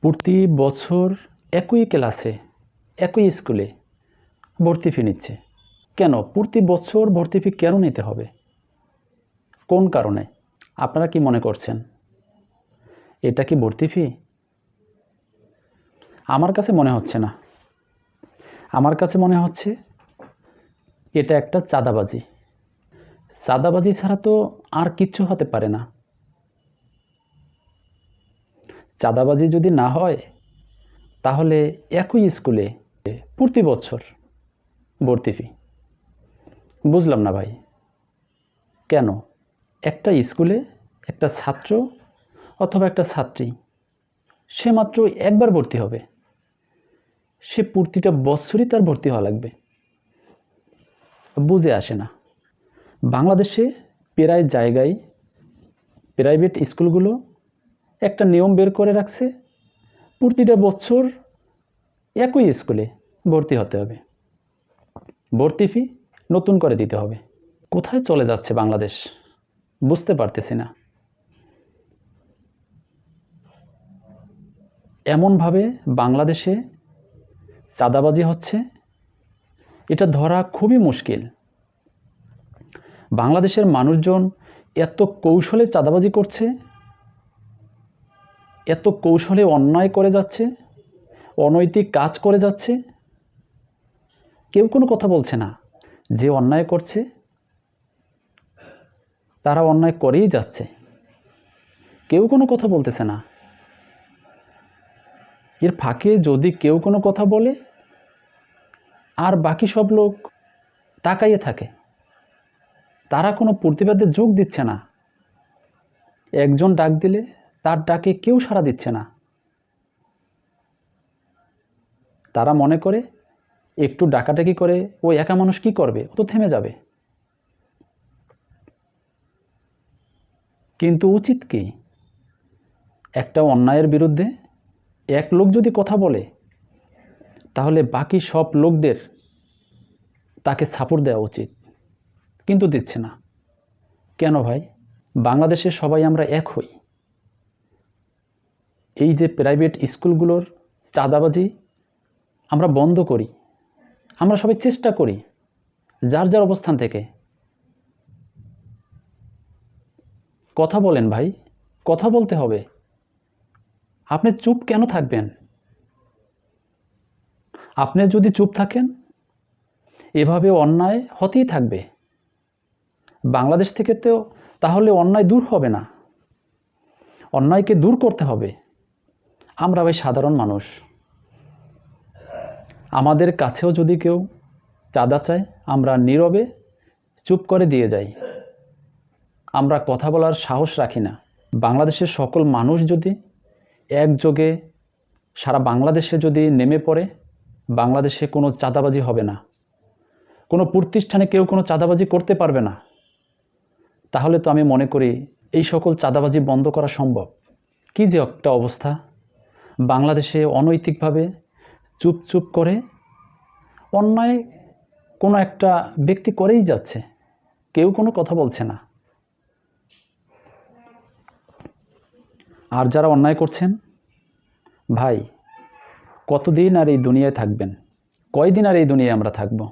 প্রতি বছর একই ক্লাসে, একই স্কুলে ভর্তি ফি নিচ্ছে। কেন? প্রতি বছর ভর্তি ফি কেন নিতে হবে? কোন কারণে? আপনারা কি মনে করছেন? এটা কি ভর্তি ফি? আমার কাছে মনে হচ্ছে না। আমার কাছে মনে হচ্ছে এটা একটা চাঁদাবাজি। চাঁদাবাজি ছাড়া তো আর কিচ্ছু হতে পারে না। চাঁদাবাজি যদি না হয়, তাহলে একই স্কুলে প্রতি বছর ভর্তি ফি। বুঝলাম না ভাই। কেন? একটা স্কুলে একটা ছাত্র অথবা একটা ছাত্রী, সে মাত্র একবার ভর্তি হবে। সে প্রতিটা বছরই তার ভর্তি হওয়া লাগবে। বুঝে আসে না। বাংলাদেশে প্রায় জায়গায় প্রাইভেট স্কুলগুলো একটা নিয়ম বের করে রাখছে। প্রতিটা বছর একই স্কুলে ভর্তি হতে হবে। ভর্তি ফি নতুন করে দিতে হবে। কোথায় চলে যাচ্ছে বাংলাদেশ? বুঝতে পারতেছি না। এমনভাবে বাংলাদেশে চাঁদাবাজি হচ্ছে, এটা ধরা খুবই মুশকিল। বাংলাদেশের মানুষজন এত কৌশলে চাঁদাবাজি করছে এত কৌশলে অন্যায় করে যাচ্ছে, অনৈতিক কাজ করে যাচ্ছে। কেউ কোনো কথা বলছে না। যে অন্যায় করছে, তারা অন্যায় করেই যাচ্ছে। কেউ কোনো কথা বলতেছে না। এর ফাঁকে যদি কেউ কোনো কথা বলে, আর বাকি সব লোক তাকাইয়ে থাকে, তারা কোনো প্রতিবাদে যোগ দিচ্ছে না। একজন ডাক দিলে তার ডাকে কেউ সাড়া দিচ্ছে না। তারা মনে করে, একটু ডাকাডাকি করে, ও একা মানুষ কি করবে? ও তো থেমে যাবে। কিন্তু উচিত কি? একটা অন্যায়ের বিরুদ্ধে এক লোক যদি কথা বলে, তাহলে বাকি সব লোকদের তাকে সাপোর্ট দেওয়া উচিত। কিন্তু দিচ্ছে না। কেন ভাই? বাংলাদেশে সবাই আমরা এক হই। এই যে প্রাইভেট স্কুলগুলোর চাঁদাবাজি আমরা বন্ধ করি, আমরা সবাই চেষ্টা করি, যার যার অবস্থান থেকে। কথা বলেন ভাই, কথা বলতে হবে। আপনি চুপ কেন থাকবেন? আপনি যদি চুপ থাকেন, এভাবে অন্যায় হতেই থাকবে। বাংলাদেশ থেকে তো তাহলে অন্যায় দূর হবে না। অন্যায়কে দূর করতে হবে। আমরা ভাই সাধারণ মানুষ। আমাদের কাছেও যদি কেউ চাঁদা চায়, আমরা নীরবে চুপ করে দিয়ে যাই। আমরা কথা বলার সাহস রাখি না। বাংলাদেশের সকল মানুষ যদি একযোগে সারা বাংলাদেশে যদি নেমে পড়ে, বাংলাদেশে কোনো চাঁদাবাজি হবে না। কোনো প্রতিষ্ঠানে কেউ কোনো চাঁদাবাজি করতে পারবে না। তাহলে তো আমি মনে করি, এই সকল চাঁদাবাজি বন্ধ করা সম্ভব। কী যে একটা অবস্থা। বাংলাদেশে অনৈতিকভাবে চুপ চুপ করে অন্যায় কোনো একটা ব্যক্তি করেই যাচ্ছে। কেউ কোনো কথা বলছে না। আর যারা অন্যায় করছেন, ভাই, কতদিন আর এই দুনিয়ায় থাকবেন? কয়দিন আর এই দুনিয়ায় আমরা থাকব?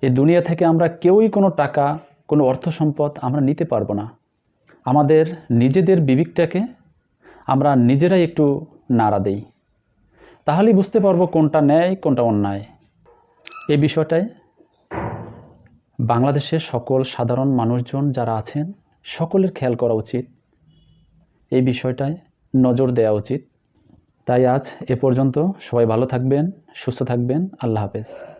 এই দুনিয়া থেকে আমরা কেউই কোনো টাকা, কোনো অর্থ সম্পদ আমরা নিতে পারব না। আমাদের নিজেদের বিবেকটাকে আমরা নিজেরাই একটু নাড়া দিই। তাহলেই বুঝতে পারব কোনটা ন্যায়, কোনটা অন্যায়। এই বিষয়টায় বাংলাদেশের সকল সাধারণ মানুষজন যারা আছেন, সকলের খেয়াল করা উচিত। এই বিষয়টায় নজর দেওয়া উচিত। তাই আজ এ পর্যন্ত সবাই ভালো থাকবেন, সুস্থ থাকবেন। আল্লাহ হাফেজ।